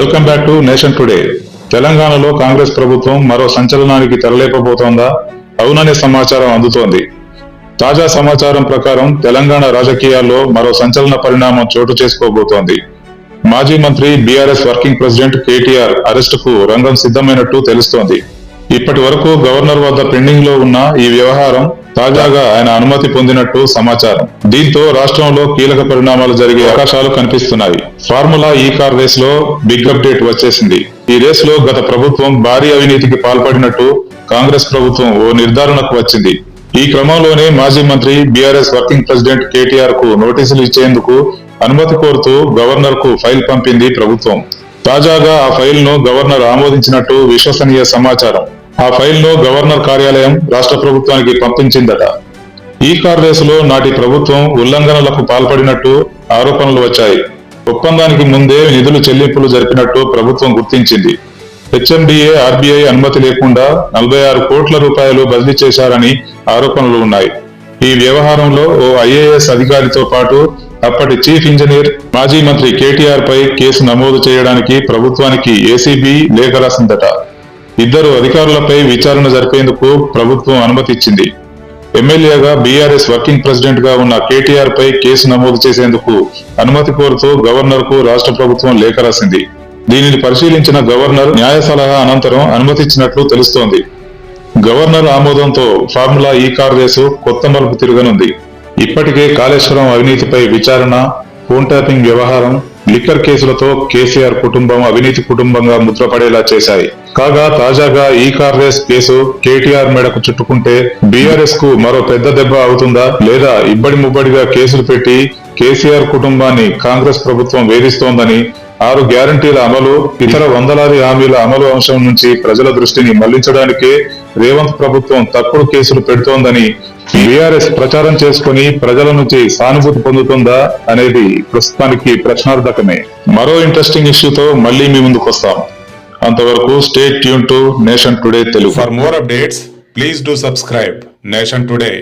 Welcome back to Nation Today. తెలంగాణలో కాంగ్రెస్ ప్రభుత్వం మరో సంచలనానికి తెరలేపబోతోందా? అవుననే సమాచారం అందుతోంది. తాజా సమాచారం ప్రకారం తెలంగాణ రాజకీయాల్లో మరో సంచలన పరిణామం చోటు చేసుకోబోతోంది. మాజీ మంత్రి బీఆర్ఎస్ వర్కింగ్ ప్రెసిడెంట్ కేటీఆర్ అరెస్టుకు రంగం సిద్ధమైనట్టు తెలుస్తోంది. ఇప్పటి వరకు గవర్నర్ వద్ద పెండింగ్లో ఉన్న ఈ వ్యవహారం తాజాగా ఆయన అనుమతి పొందినట్టు సమాచారం. దీంతో రాష్ట్రంలో కీలక పరిణామాలు జరిగే అవకాశాలు కనిపిస్తున్నాయి. ఫార్ములా ఈ కార్ రేస్లో బిగ్ అప్డేట్ వచ్చేసింది. ఈ రేస్లో గత ప్రభుత్వం భారీ అవినీతికి పాల్పడినట్టు కాంగ్రెస్ ప్రభుత్వం ఓ నిర్ధారణకు వచ్చింది. ఈ క్రమంలోనే మాజీ మంత్రి బీఆర్ఎస్ వర్కింగ్ ప్రెసిడెంట్ కేటీఆర్కు నోటీసులు ఇచ్చేందుకు అనుమతి కోరుతూ గవర్నర్కు ఫైల్ పంపింది ప్రభుత్వం. తాజాగా ఆ ఫైల్ను గవర్నర్ ఆమోదించినట్టు విశ్వసనీయ సమాచారం. ఆ ఫైల్లో గవర్నర్ కార్యాలయం రాష్ట్ర ప్రభుత్వానికి పంపించిందట. ఈ కార్ రేసులో నాటి ప్రభుత్వం ఉల్లంఘనలకు పాల్పడినట్టు ఆరోపణలు వచ్చాయి. ఒప్పందానికి ముందే నిధులు చెల్లింపులు జరిపినట్టు ప్రభుత్వం గుర్తించింది. హెచ్ఎండిఏ ఆర్బీఐ అనుమతి లేకుండా నలభై ఆరు కోట్ల రూపాయలు బదిలీ చేశారని ఆరోపణలు ఉన్నాయి. ఈ వ్యవహారంలో ఓ ఐఏఎస్ అధికారితో పాటు అప్పటి చీఫ్ ఇంజనీర్ మాజీ మంత్రి కేటీఆర్ పై కేసు నమోదు చేయడానికి ప్రభుత్వానికి ఏసీబీ లేఖ రాసిందట. ఇద్దరు అధికారులపై విచారణ జరిపేందుకు ప్రభుత్వం అనుమతి ఇచ్చింది. ఎమ్మెల్యేగా బీఆర్ఎస్ వర్కింగ్ ప్రెసిడెంట్గా ఉన్న కేటీఆర్ పై కేసు నమోదు చేసేందుకు అనుమతి కోరుతూ గవర్నర్కు రాష్ట్ర ప్రభుత్వం లేఖ రాసింది. దీనిని పరిశీలించిన గవర్నర్ న్యాయ సలహా అనంతరం అనుమతిచ్చినట్లు తెలుస్తోంది. గవర్నర్ ఆమోదంతో ఫార్ములా ఈ కార్ రేసు కొత్త మలుపు తిరగనుంది. ఇప్పటికే కాళేశ్వరం అవినీతిపై విచారణ ఫోన్ ట్యాపింగ్ వ్యవహారం లిక్కర్ కేసులతో కేసీఆర్ కుటుంబం అవినీతి కుటుంబంగా ముద్రపడేలా చేశాయి. కాగా తాజాగా ఈ కార్ రేస్ కేసు కేటీఆర్ మెడకు చుట్టుకుంటే బీఆర్ఎస్కు మరో పెద్ద దెబ్బ అవుతుందా? లేదా ఇబ్బడి ముబ్బడిగా కేసులు పెట్టి కేసీఆర్ కుటుంబాన్ని కాంగ్రెస్ ప్రభుత్వం వేధిస్తోందని ఆరు గ్యారంటీల అమలు ఇతర వందలాది హామీల అమలు అంశం నుంచి ప్రజల దృష్టిని మళ్ళించడానికే రేవంత్ ప్రభుత్వం తప్పుడు కేసులు పెడుతోందని బీఆర్ఎస్ ప్రచారం చేసుకుని ప్రజల నుంచి సానుభూతి పొందుతుందా అనేది ప్రస్తుతానికి ప్రశ్నార్థకమే. మరో ఇంట్రెస్టింగ్ ఇష్యూతో మళ్ళీ మీ ముందుకు వస్తాం. అంతవరకు stay tuned to Nation Today Telugu for more updates please do subscribe Nation Today